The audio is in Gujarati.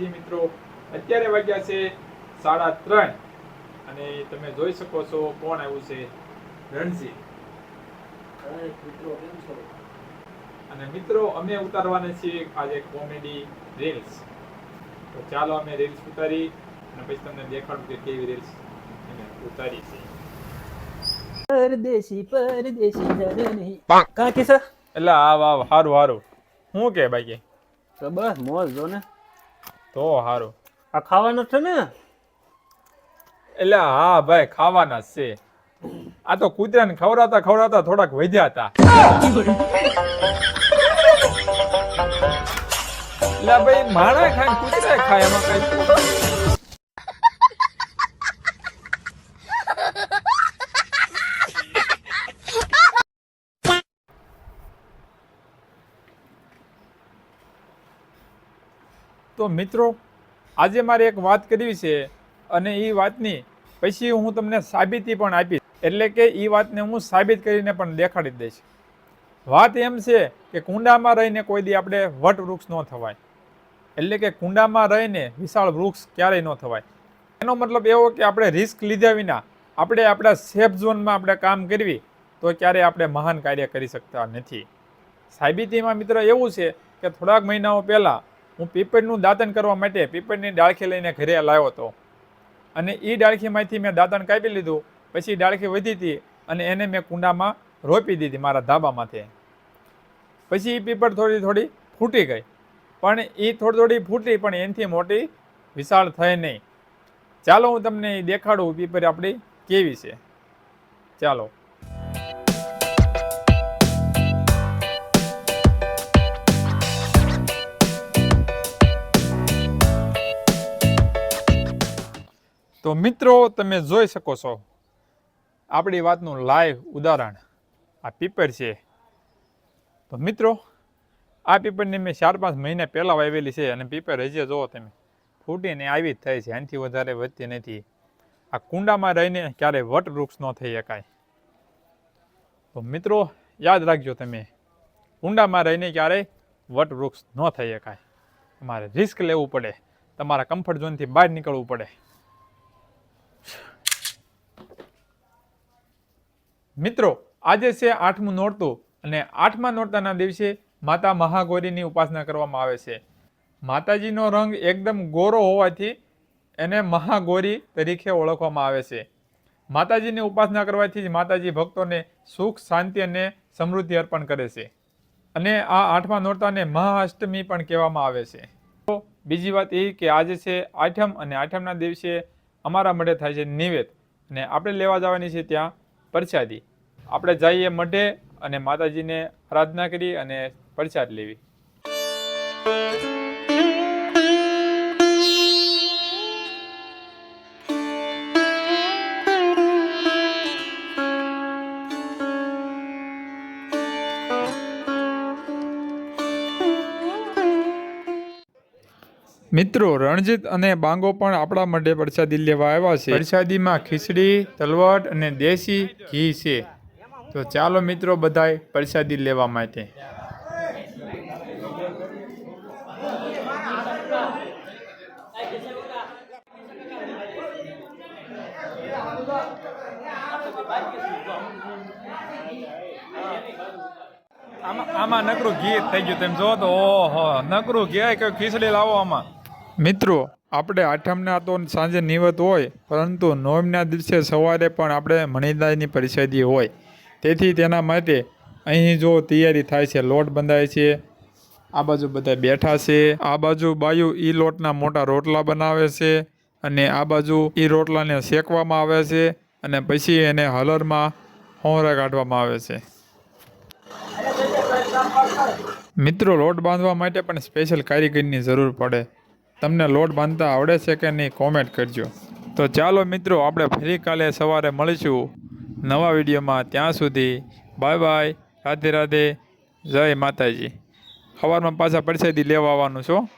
માતાજી મિત્રો અત્યારે વાગ્યા છે સાડા ત્રણ. અને તમે જોઈ શકો છો કોણ આવ્યું છે? રણજી. અને મિત્રો અમે ઉતારવાના છીએ આજે કોમેડી રીલ્સ. તો ચાલો અમે રીલ્સ ઉતારી અને પછી તમને દેખાડું કે કેવી રીલ્સ અમે ઉતારી છે. પરદેશી પરદેશી ધરણી કાકી સર? એટલે આ વાવ હારું હારું. શું કે બાકી કે? બસ મોજ જો ને. તો હારું. આ ખાવાનું છે ને? એટલે હા ભાઈ ખાવાના છે. આ તો કૂતરાને ખવડાવતા ખવડાવતા થોડાક વધ્યા હતા. એટલે ભાઈ માણા ખાય કૂતરા ખાય એમાં કઈ તો મિત્રો, આજે મારે એક વાત કરવી છે અને એ વાતની પછી હું તમને સાબિતી પણ આપીશ. એટલે કે એ વાતને હું સાબિત કરીને પણ દેખાડી દઈશ. વાત એમ છે કે કુંડામાં રહીને કોઈ દી આપણે વટ વૃક્ષ ન થવાય. એટલે કે કુંડામાં રહીને વિશાળ વૃક્ષ ક્યારેય ન થવાય. એનો મતલબ એવો કે આપણે રિસ્ક લીધા વિના આપણે આપણા સેફ ઝોનમાં આપણે કામ કરવી તો ક્યારેય આપણે મહાન કાર્ય કરી શકતા નથી. સાબિતીમાં મિત્ર એવું છે કે થોડાક મહિનાઓ પહેલાં હું પીપળનું દાંતન કરવા માટે પીપળની ડાળખી લઈને ઘરે લાવ્યો હતો. અને એ ડાળખીમાંથી મેં દાંતણ કાપી લીધું, પછી ડાળખી વધી હતી અને એને મેં કુંડામાં રોપી દીધી મારા ધાબામાંથી. પછી એ પીપળ થોડી થોડી ફૂટી ગઈ. પણ એ થોડી થોડી ફૂટી, પણ એનાથી મોટી વિશાળ થઈ નહીં. ચાલો હું તમને દેખાડું પીપળ આપણી કેવી છે. ચાલો. તો મિત્રો, તમે જોઈ શકો છો. આપણી વાતનું લાઈવ ઉદાહરણ આ પીપર છે. તો મિત્રો, આ પીપરની મેં ચાર પાંચ મહિના પહેલાં વાવેલી છે અને પીપર હજી જુઓ તમે, ફૂટીને આવી જ થઈ છે. એનાથી વધારે વધતી નથી. આ કુંડામાં રહીને ક્યારેય વટ વૃક્ષ ન થઈ શકાય. તો મિત્રો, યાદ રાખજો તમે, કુંડામાં રહીને ક્યારેય વટ વૃક્ષ ન થઈ શકાય. તમારે રિસ્ક લેવું પડે. તમારા કમ્ફર્ટ ઝોનથી બહાર નીકળવું પડે. મિત્રો, આજે છે આઠમું નોરતું અને આઠમા નોરતાના દિવસે માતા મહાગૌરીની ઉપાસના કરવામાં આવે છે. માતાજીનો રંગ એકદમ ગોરો હોવાથી એને મહાગૌરી તરીકે ઓળખવામાં આવે છે. માતાજીની ઉપાસના કરવાથી જ માતાજી ભક્તોને સુખ, શાંતિ અને સમૃદ્ધિ અર્પણ કરે છે. અને આ આઠમા નોરતાને મહાઅષ્ટમી પણ કહેવામાં આવે છે. તો બીજી વાત એ કે આજે છે આઠમ અને આઠમના દિવસે અમારા મઢે થાય છે નિવેદ. અને આપણે લેવા જવાની છે ત્યાં પ્રસાદી. આપણે જઈએ મઢે અને માતાજીને આરાધના કરી અને પ્રસાદ લેવી. મિત્રો રણજીત અને બાંગો પણ આપણા માટે પ્રસાદી લેવા આવ્યા છે. પ્રસાદીમાં ખીચડી તલવટ અને દેશી ઘી છે. તો ચાલો મિત્રો બધાય પ્રસાદી લેવા માટે. આમાં નકરું ઘી થઈ ગયું, તેમ જો તો, ઓહો, નકરું ઘી કે ખીચડી લાવો આમાં. મિત્રો, આપણે આઠમના તો સાંજે નિવત હોય, પરંતુ નોમના દિવસે સવારે પણ આપણે મણિદાયની પરિષદી હોય. તેથી તેના માટે અહીં જો તૈયારી થાય છે, લોટ બંધાય છે, આ બાજુ બધા બેઠા છે, આ બાજુ બાયુ ઈ લોટના મોટા રોટલા બનાવે છે અને આ બાજુ ઈ રોટલાને શેકવામાં આવે છે અને પછી એને હલરમાં હોંરા કાઢવામાં આવે છે. મિત્રો, લોટ બાંધવા માટે પણ સ્પેશિયલ કારીગરની જરૂર પડે. તમને લોટ બાંધતા આવડે છે કે નહીં કોમેન્ટ કરજો. તો ચાલો મિત્રો, આપણે ફરી કાલે સવારે મળીશું. નવા વિડીયોમાં ત્યાં સુધી બાય બાય, રાધે રાધે, જય માતાજી. સવારમાં પાછા પરસેદી લેવા આવવાનું છો.